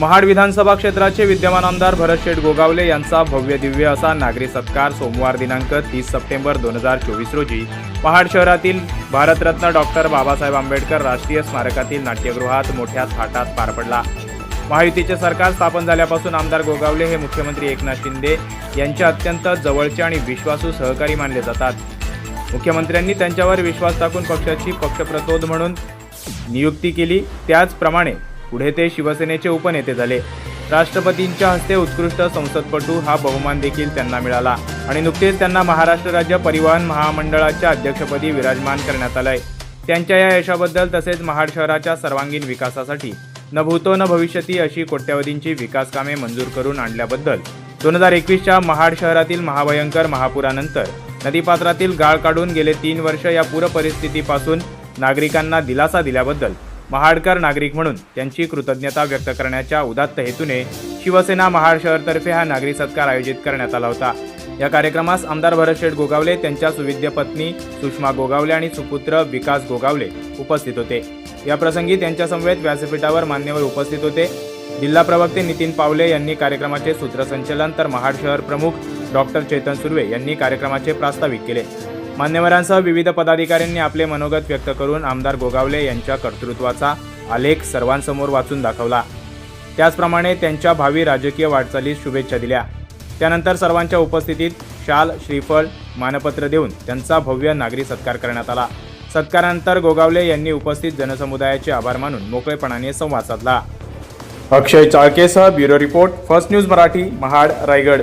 महाड विधानसभा क्षेत्राचे विद्यमान आमदार भरत शेठ गोगावले यांचा भव्य दिव्य असा नागरी सत्कार सोमवार दिनांक तीस सप्टेंबर दोन हजार चोवीस रोजी. महाड शहरातील भारतरत्न डॉक्टर बाबासाहेब आंबेडकर राष्ट्रीय स्मारकातील नाट्यगृहात मोठ्या थाटात पार पडला. महायुतीचे सरकार स्थापन झाल्यापासून आमदार गोगावले हे मुख्यमंत्री एकनाथ शिंदे यांच्या अत्यंत जवळचे आणि विश्वासू सहकारी मानले जातात. मुख्यमंत्र्यांनी त्यांच्यावर विश्वास टाकून पक्षाची पक्षप्रतोद म्हणून नियुक्ती केली. त्याचप्रमाणे पुढे ते शिवसेनेचे उपनेते झाले. राष्ट्रपतींच्या हस्ते उत्कृष्ट संसदपटू हा बहुमान देखील त्यांना मिळाला आणि नुकतेच त्यांना महाराष्ट्र राज्य परिवहन महामंडळाच्या अध्यक्षपदी विराजमान करण्यात आलंय. त्यांच्या या यशाबद्दल तसेच महाड शहराच्या सर्वांगीण विकासासाठी न भूतो न भविष्यती अशी कोट्यवधींची विकास कामे मंजूर करून आणल्याबद्दल दोन हजार एकवीसच्या महाड शहरातील महाभयंकर महापुरानंतर नदीपात्रातील गाळ काढून गेले तीन वर्ष या पूर परिस्थितीपासून नागरिकांना दिलासा दिल्याबद्दल महाडकर नागरिक म्हणून त्यांची कृतज्ञता व्यक्त करण्याच्या उदात्त हेतूने शिवसेना महाड शहरतर्फे हा नागरी सत्कार आयोजित करण्यात आला होता. या कार्यक्रमास आमदार भरत शेठ गोगावले त्यांच्या सुविद्य पत्नी सुषमा गोगावले आणि सुपुत्र विकास गोगावले उपस्थित होते. या प्रसंगी त्यांच्यासमवेत व्यासपीठावर मान्यवर उपस्थित होते. जिल्हा प्रवक्ते नितीन पावले यांनी कार्यक्रमाचे सूत्रसंचलन तर महाड शहर प्रमुख डॉक्टर चेतन सुर्वे यांनी कार्यक्रमाचे प्रास्ताविक केले. मान्यवरांसह विविध पदाधिकाऱ्यांनी आपले मनोगत व्यक्त करून आमदार गोगावले यांच्या कर्तृत्वाचा आलेख सर्वांसमोर वाचून दाखवला. त्याचप्रमाणे त्यांच्या भावी राजकीय वाटचालीस शुभेच्छा दिल्या. त्यानंतर सर्वांच्या उपस्थितीत शाल श्रीफळ मानपत्र देऊन त्यांचा भव्य नागरी सत्कार करण्यात आला. सत्कारानंतर गोगावले यांनी उपस्थित जनसमुदायाचे आभार मानून मोकळेपणाने संवाद साधला. Akshay चाळकेसह bureau report first news Marathi Mahad Raigad.